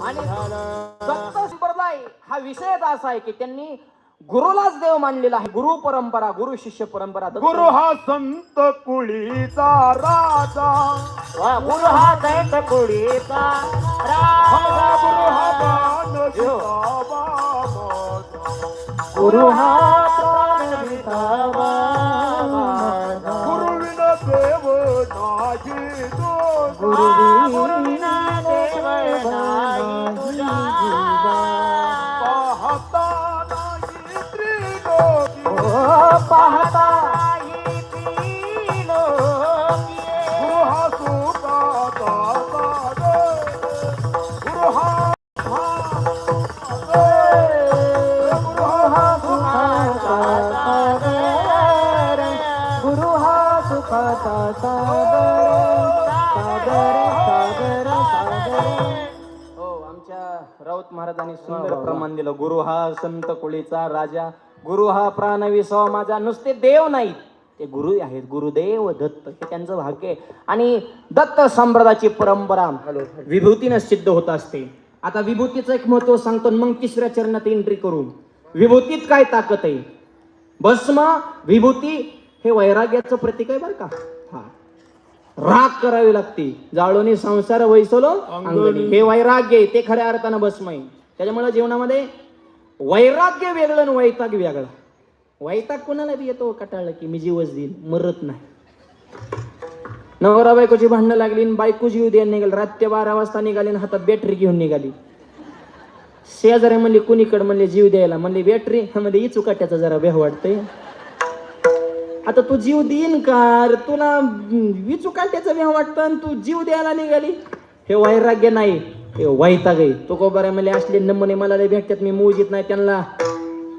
आणि दत्त संप्रदाय हा विषयच असा आहे की त्यांनी गुरुलाच देव मानलेला आहे गुरु परंपरा गुरु शिष्य परंपरा गुरु हा संत कुळीचा राजा गुरु हा दैत कुडीचा हा गुरु हा. गुरु हा. गुरु विन देव नाही दोष. आमच्या राऊत महाराजांनी सुंदर प्रमाण दिलं. गुरु हा संत कुळीचा राजा. गुरु हा प्राण विसावा माझा नुसते देव नाहीत. ते गुरु आहेत गुरुदेव दत्त हे त्यांचं भाग्य आहे. आणि दत्त संप्रदायाची परंपरा विभूतीनं सिद्ध होत असते. आता विभूतीचं एक महत्त्व सांगतो मग तिसऱ्या चरणात एंट्री करू विभूतीत काय ताकद आहे? भस्म विभूती हे वैराग्याचं प्रतीक आहे बरं का? हा. राग करावी लागते. जाळोनी संसार वैसलो हे वैराग्य आहे ते खऱ्या अर्थानं भस्म आहे. त्याच्यामुळे जीवनामध्ये वैराग्य वेगळं आणि वैताग वेगळा. वैताग कोणाला बी येतो कटाळला की मी जीवच देईन मरत नाही. नवरा बायकोची भांडणं लागली आणि बायको जीव द्यायला निघाली रात्री बारा वाजता निघाली हातात बॅटरी घेऊन निघाली. शेजारी म्हणले कुणीकडे म्हणले जीव द्यायला? म्हणले बॅटरी म्हणजे इचू काट्याचा जरा बेह वाटतंय. आता तू जीव देईन का तुला विचू काट्याचा बेह वाटतं आणि तू जीव द्यायला निघाली? हे वैराग्य नाही. हे वैताग. आहे तो को बरं असले नमुने मला लय भेटतात मी मोजीत नाही त्यांना.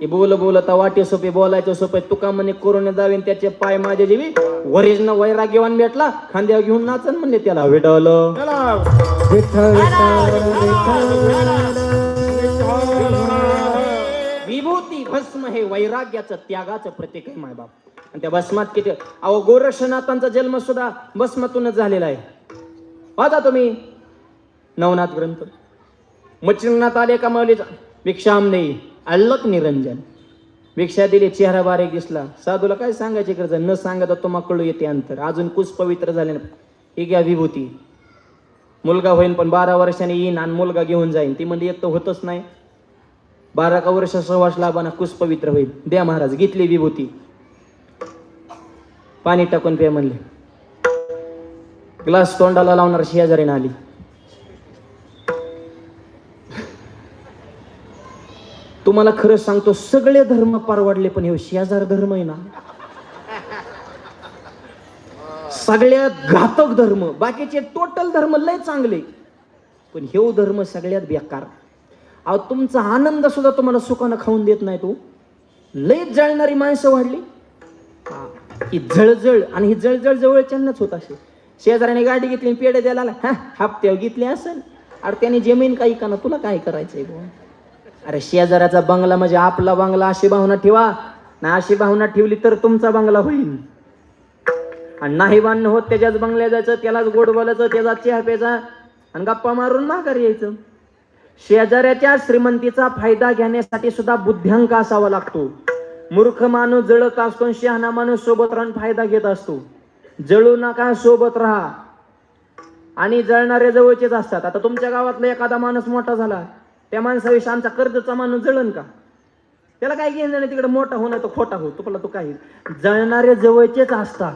हे बोल बोलता वाटे सोपे बोलायचे सोपे. तुका म्हणे कोरोना जावेन त्याचे पाय माझे जीवी. वरीजनं वैराग्यवान भेटला खांद्यावर घेऊन नाचन म्हणले त्याला. विटवलं विभूती भस्म हे वैराग्याचं त्यागाचं प्रतीक आहे मायबाप. आणि त्या भस्मात किती अहो गोरक्षनाथांचा जन्म सुद्धा भस्मातूनच झालेला आहे. वाचा तुम्ही. नवनाथ ग्रंथ. मच्छिंद्रनाथ आले का भिक्षाम नाही. अल्लक निरंजन. भिक्षा दिली चेहरा बारीक दिसला. साधूला काय सांगायची गरज? न न सांगता तुम्हाला कळू येते अंतर. अजून कुस पवित्र झाले ना ही घ्या विभूती. मुलगा होईन पण बारा वर्षाने येईन आणि मुलगा घेऊन जाईन. ती म्हणजे एक तर होतच नाही. बारा का वर्ष सहवास लाभाना कुस पवित्र होईल. द्या महाराज घेतली विभूती. पाणी टाकून पे म्हणले. ग्लास तोंडाला लावणार शेजारीने आली. तुम्हाला खरं सांगतो सगळे धर्म परवडले पण हे शेजार धर्म आहे ना. सगळ्यात घातक धर्म बाकीचे टोटल धर्म लय चांगले. पण हे धर्म सगळ्यात बेकार. अहो तुमचा आनंद सुद्धा तुम्हाला सुखानं खाऊन देत नाही तो. लय जळणारी माणसं वाढली. हा, ही जळजळ आणि ही जळजळ जवळच्यांनाच होत असे शेजाऱ्याने गाडी घेतली आणि पेढे द्यायला आला हा हप्त्यावर घेतली असेल. अरे त्याने जमीन काही का ना तुला काय करायचंय बुवा? अरे शेजाऱ्याचा बंगला म्हणजे आपला बंगला अशी भावना ठेवा. ना अशी भावना ठेवली तर तुमचा बंगला होईल. आणि नाही बांधणं होत त्याच्याच बंगल्या जायचं त्यालाच गोड बोलायचं त्याचा चहा प्यायचा आणि गप्पा मारून माघारी यायचं. शेजाऱ्याच्या श्रीमंतीचा फायदा घेण्यासाठी सुद्धा बुद्ध्यांक असावा लागतो. मूर्ख माणूस जळत असतो आणि शहाणा माणूस सोबत राहून फायदा घेत असतो. जळू नका सोबत राहा. आणि जळणारे जवळचेच असतात. आता तुमच्या गावातला एखादा माणूस मोठा झाला. त्या माणसाविषयी आमचा कर्जचा माणूस जळण का? त्याला काय घेणं नाही तिकडे मोठा होणार तो खोटा हो तुला तो काही जळणारे जवळचेच असतात.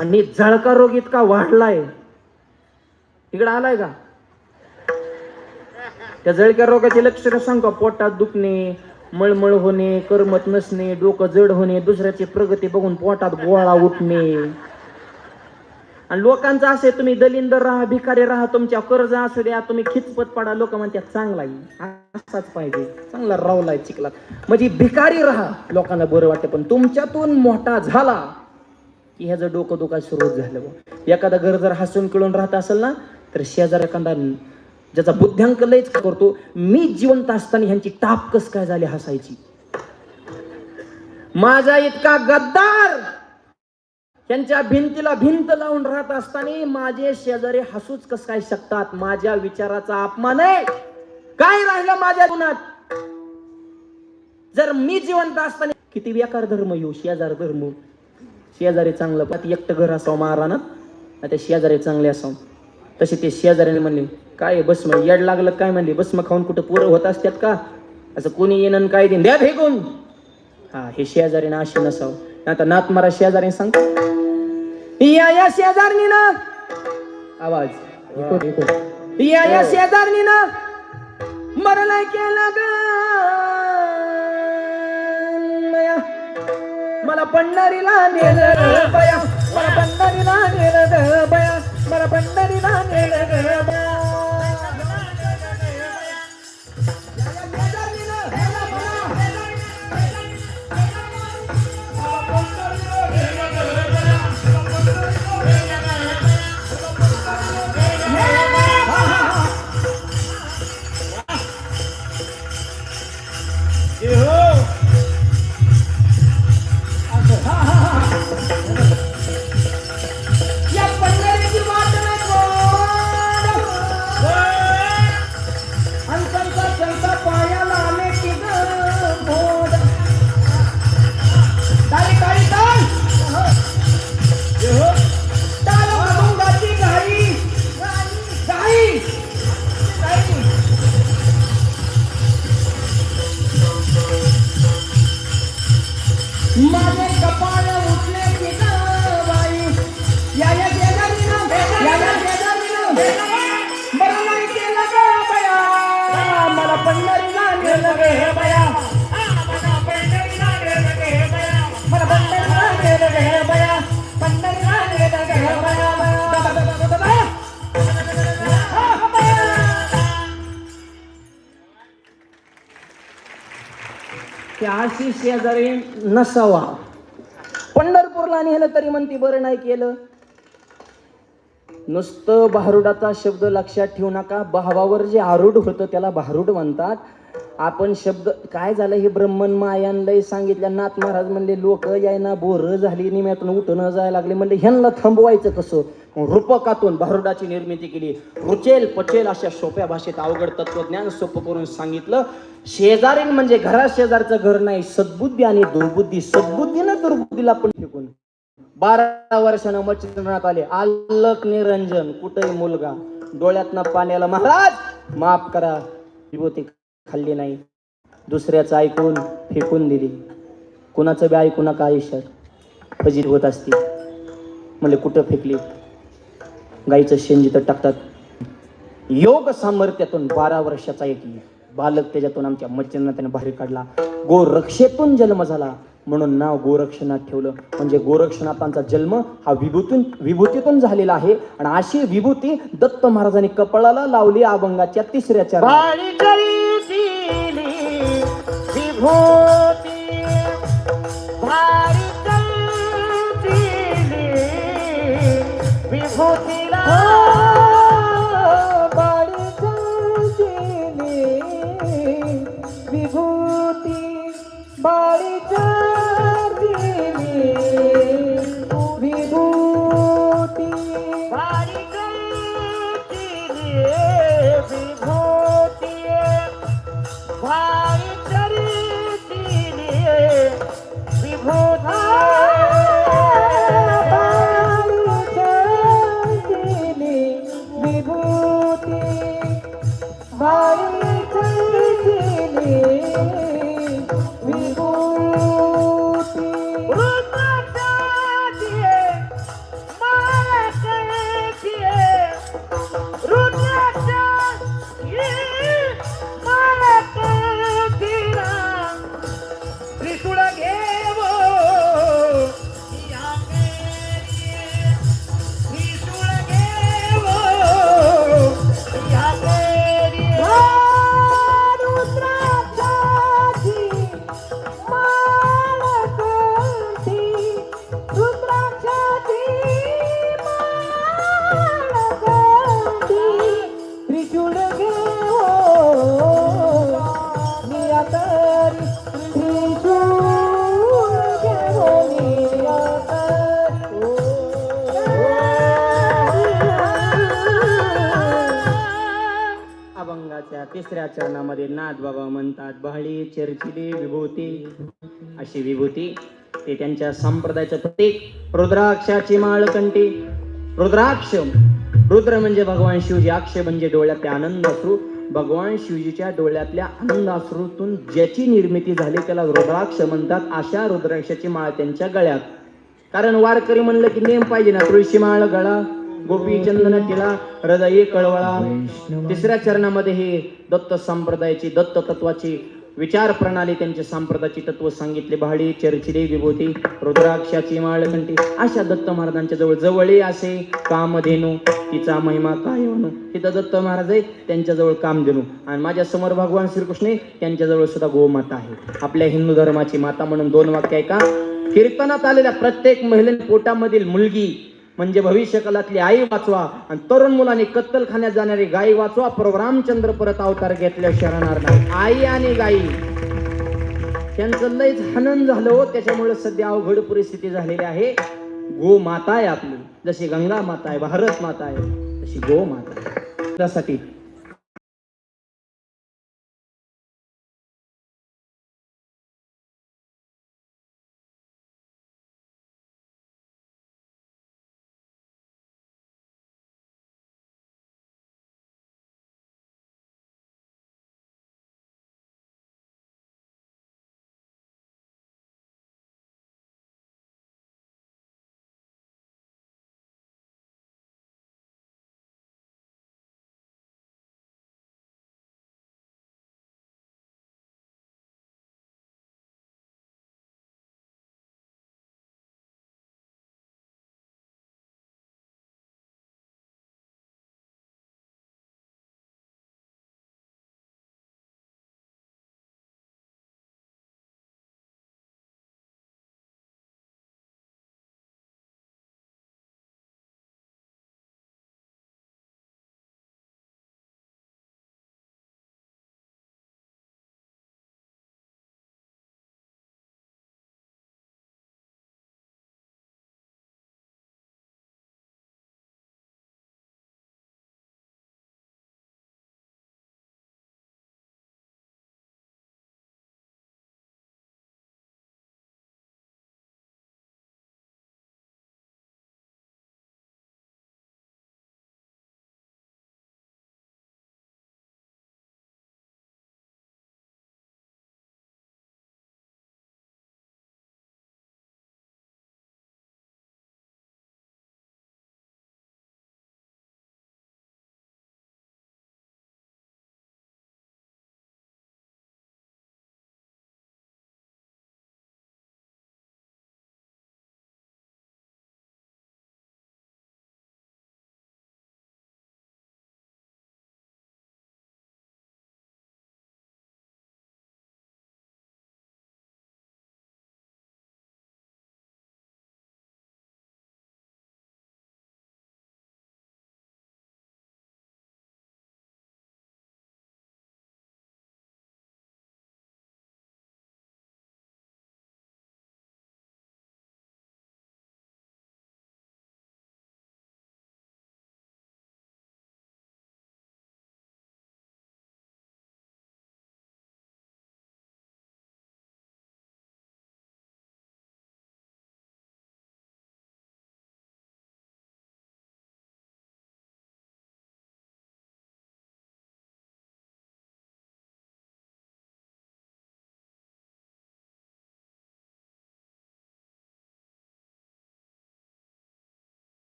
आणि जळका रोग इतका वाढलाय. तिकडे आलाय का? त्या जळक्या रोगाचे लक्षणं सांग का? पोटात दुखणे मळमळ होणे करमत नसणे डोकं जड होणे दुसऱ्याची प्रगती बघून पोटात गोळा उठणे. आणि लोकांचं असे तुम्ही दलिंदर राहा भिकारी राहा तुमच्या कर्ज असू द्या तुम्ही खिचपत पडा लोक म्हणतात चांगला असाच पाहिजे. चांगला रावलाय चिकला म्हणजे भिकारी राहा लोकांना बरं वाटतं पण तुमच्यातून मोठा झाला की ह्याचं डोकं दुखा सुरुवात झालं एखादा घर जर हसून किळून राहत असेल ना तर शेजार एखादा ज्याचा बुद्ध्यांक लयच करतो मी जिवंत असताना ह्यांची टाप कस काय झाली हसायची? माझा इतका गद्दार त्यांच्या भिंतीला भिंत लावून राहत असताना माझे शेजारी हसूच कस काय शकतात? माझ्या विचाराचा अपमान आहे. काय राहिलं माझ्या गुणात जर मी जिवंत असताना किती बेकार धर्म येऊ शेजार धर्म. शेजारी चांगलं पण एकटं घर असावं महाराणात नाही ते शेजारी चांगले असावं. तसे ते शेजाऱ्याने म्हणले काय भस्म? येड लागलं काय? म्हणले भस्म खाऊन कुठं पोरं होत असतात का? असं कोणी येणं काय देईन द्या फेकून. हा हे शेजारीनं असे नसावं. आता नात मारा शेजारी सांग. या या शेजारनी ना आवाज या या शेजारनी ना मरला केला ग मया. मला पंढरीला नेलं ग बया. मला पंढरीला नेलं ग बया. मला पंढरीला नेलं ग बया. ते शेजारी नसावा. पंढरपूरला नेलं तरी म्हणते बरं नाही केलं. नुसतं भारुडाचा शब्द लक्षात ठेवू नका. भावावर जे आरूढ होतं त्याला भारूड म्हणतात. आपण शब्द काय झालं? हे ब्रह्मन मायान सांगितलं. नाथ महाराज म्हणले लोक यायना बोर झाली निम्यातून उठणं जायला लागले. म्हणले ह्यांना थांबवायचं कसं? रूपकातून भारुडाची निर्मिती केली. रुचेल पचेल अशा सोप्या भाषेत अवघड तत्वज्ञान सोपं करून सांगितलं. शेजारीन म्हणजे घरा शेजारचं घर नाही सद्बुद्धी आणि दुर्बुद्धी. सद्बुद्धीनं दुर्बुद्धीला पण फेकून बारा वर्षानं मच्छिंद्रनाथ आले. आलक निरंजन कुठे मुलगा. डोळ्यातनं पाण्याला महाराज माफ करा. विभूती खाल्ली नाही. दुसऱ्याचं ऐकून फेकून दिली. कुणाचं बी ऐकू नका आयुष्यात फजीत होत असते. म्हणले कुठं फेकली? गाईचं शेण जिथं टाकतात. योग सामर्थ्यातून बारा वर्षाचा एक बालक त्याच्यातून आमच्या मच्छिंद्रनाथाने बाहेर काढला. गोरक्षेतून जन्म झाला. म्हणून नाव गोरक्षनाथ ठेवलं. म्हणजे गोरक्षनाथांचा जन्म हा विभूतून विभूतीतून झालेला आहे. आणि अशी विभूती दत्त महाराजांनी कपाळाला लावली अभंगाच्या तिसऱ्याच्या विभूती तिसऱ्या चरणामध्ये नाथ बाबा म्हणतात बहळी चर्चिली विभूती. अशी विभूती ते त्यांच्या संप्रदायाच्या प्रतीक रुद्राक्षाची माळकंटी. रुद्राक्ष. रुद्र म्हणजे भगवान शिवजी अक्षय म्हणजे डोळ्यातले आनंद अश्रू भगवान शिवजीच्या डोळ्यातल्या आनंद अश्रूतून ज्याची निर्मिती झाली त्याला रुद्राक्ष म्हणतात अशा रुद्राक्षाची माळ त्यांच्या गळ्यात. कारण वारकरी म्हणलं की नेम पाहिजे ना तुळशी माळ गळा गोपी चंदन टिळा हृदय कळवळा. तिसऱ्या चरणामध्ये हे दत्त संप्रदायाची दत्त तत्वाची विचार प्रणाली त्यांचे सांप्रदाची तत्व सांगितले. बहाडी चर्चिले विभूती रुद्राक्षाची माळकंठी अशा दत्त महाराजांच्या जवळ जवळ असे कामधेनू. तिचा महिमा काय म्हणू तिथं दत्त महाराज आहे त्यांच्याजवळ कामधेनू. आणि माझ्यासमोर भगवान श्रीकृष्ण त्यांच्याजवळ सुद्धा गोमाता आहे आपल्या हिंदू धर्माची माता म्हणून दोन वाक्य आहे का कीर्तनात आलेल्या प्रत्येक महिलेने पोटामधील मुलगी म्हणजे भविष्य काळातली आई वाचवा आणि तरुण मुलांनी कत्तलखान्यात जाणारी गाई वाचवा. प्रभू रामचंद्र परत अवतार घेतल्या शरणार नाही आई आणि गाई. त्यांचं लयच हनन झालं हो. त्याच्यामुळे सध्या अवघड परिस्थिती झालेली आहे. गो माता आहे आपली. जशी गंगा माता आहे भारत माता आहे तशी गो माता आहे. त्यासाठी